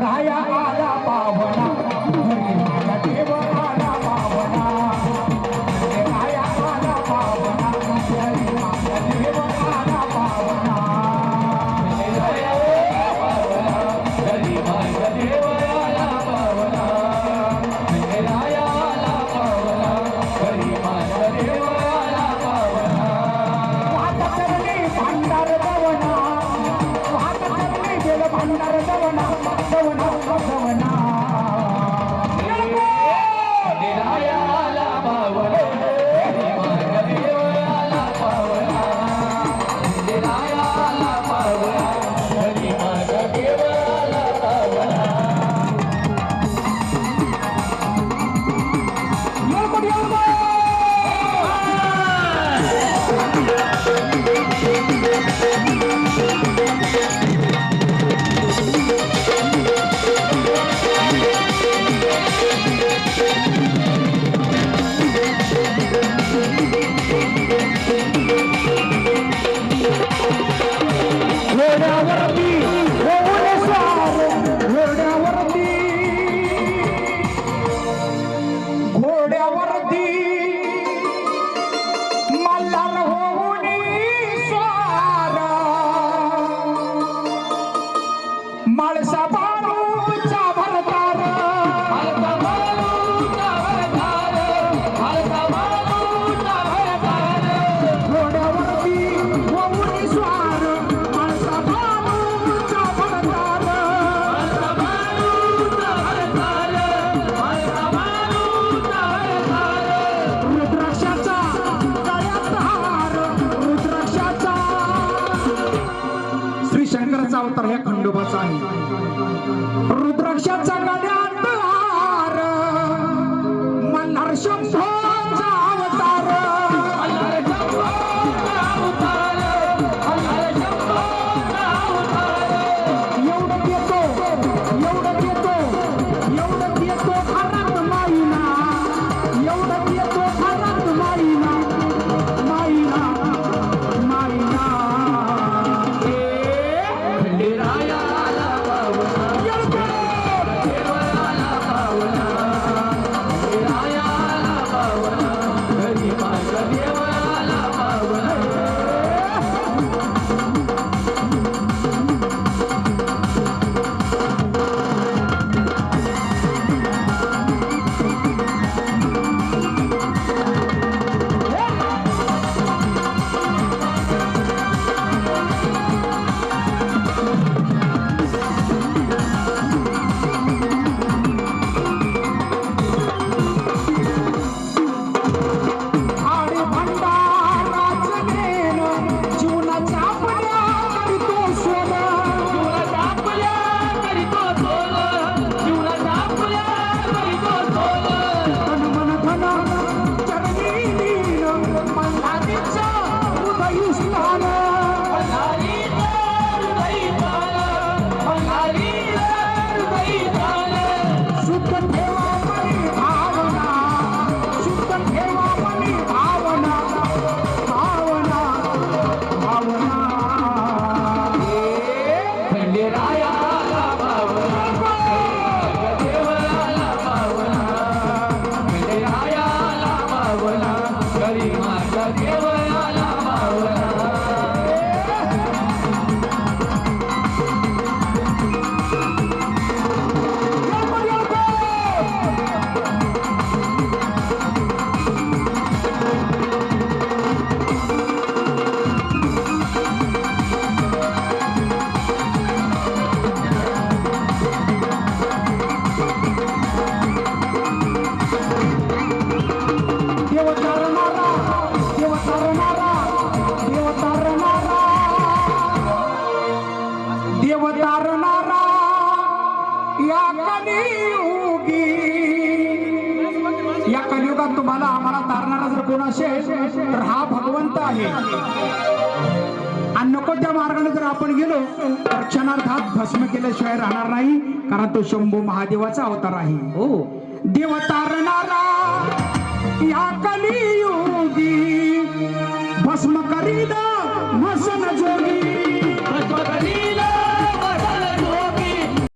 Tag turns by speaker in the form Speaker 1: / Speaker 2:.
Speaker 1: राया आला पावना. going up, going up, going up. अवतार ह्या खंडोबाचा आहे. रुद्राक्षाचा गड्या मल्हार शोभो देव या कलियुगी या कलियुगात तुम्हाला आम्हाला तारणारा जर कोण असेल तर हा भगवंत आहे. आणि नको त्या मार्गाने जर आपण गेलो तर क्षणार्थात भस्म केल्याशिवाय राहणार नाही कारण तो शंभू महादेवाचा अवतार आहे.
Speaker 2: हो.
Speaker 1: देव तारणारा या